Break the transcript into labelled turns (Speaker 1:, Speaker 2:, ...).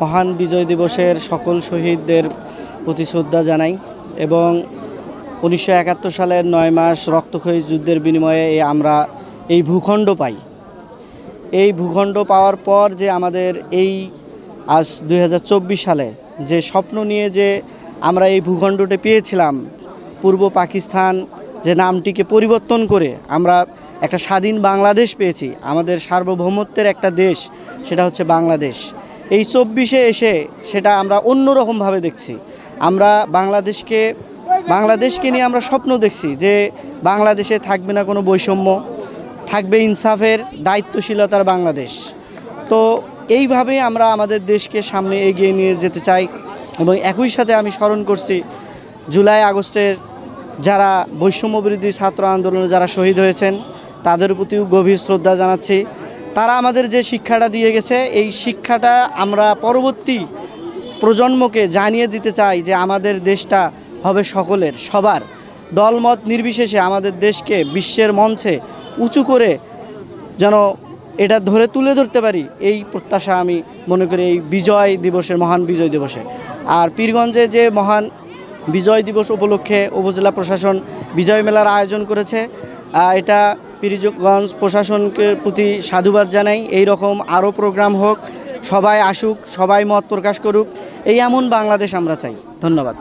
Speaker 1: মহান বিজয় দিবসের সকল শহীদদের প্রতি শ্রদ্ধা জানাই এবং উনিশশো একাত্তর সালের নয় মাস রক্তক্ষয়ী যুদ্ধের বিনিময়ে আমরা এই ভূখণ্ড পাই। এই ভূখণ্ড পাওয়ার পর যে আমাদের এই আজ দু হাজার চব্বিশ সালে যে স্বপ্ন নিয়ে যে আমরা এই ভূখণ্ডটি পেয়েছিলাম, পূর্ব পাকিস্তান যে নামটিকে পরিবর্তন করে আমরা একটা স্বাধীন বাংলাদেশ পেয়েছি, আমাদের সার্বভৌমত্বের একটা দেশ, সেটা হচ্ছে বাংলাদেশ। এই চব্বিশে এসে সেটা আমরা অন্যরকমভাবে দেখছি। আমরা বাংলাদেশকে বাংলাদেশকে নিয়ে আমরা স্বপ্ন দেখছি যে বাংলাদেশে থাকবে না কোনো বৈষম্য, থাকবে ইনসাফের দায়িত্বশীলতার বাংলাদেশ। তো এইভাবে আমরা আমাদের দেশকে সামনে এগিয়ে নিয়ে যেতে চাই এবং একই সাথে আমি স্মরণ করছি, জুলাই আগস্টের যারা বৈষম্য বিরোধী ছাত্র আন্দোলনে যারা শহীদ হয়েছেন, তাদের প্রতিও গভীর শ্রদ্ধা জানাচ্ছি। তারা আমাদের যে শিক্ষাটা দিয়ে গেছে, এই শিক্ষাটা আমরা পরবর্তী প্রজন্মকে জানিয়ে দিতে চাই যে আমাদের দেশটা হবে সকলের, সবার। দলমত নির্বিশেষে আমাদের দেশকে বিশ্বের মঞ্চে উঁচু করে যেন এটা ধরে তুলে ধরতে পারি, এই প্রত্যাশা আমি মনে করি এই বিজয় দিবসের, মহান বিজয় দিবসে। আর পীরগঞ্জে যে মহান বিজয় দিবস উপলক্ষে উপজেলা প্রশাসন বিজয় মেলার আয়োজন করেছে এটা পীরগঞ্জ প্রশাসনকে প্রতি সাধুবাদ জানাই। এই রকম আরও প্রোগ্রাম হোক, সবাই আসুক, সবাই মত প্রকাশ করুক, এই এমন বাংলাদেশ আমরা চাই। ধন্যবাদ।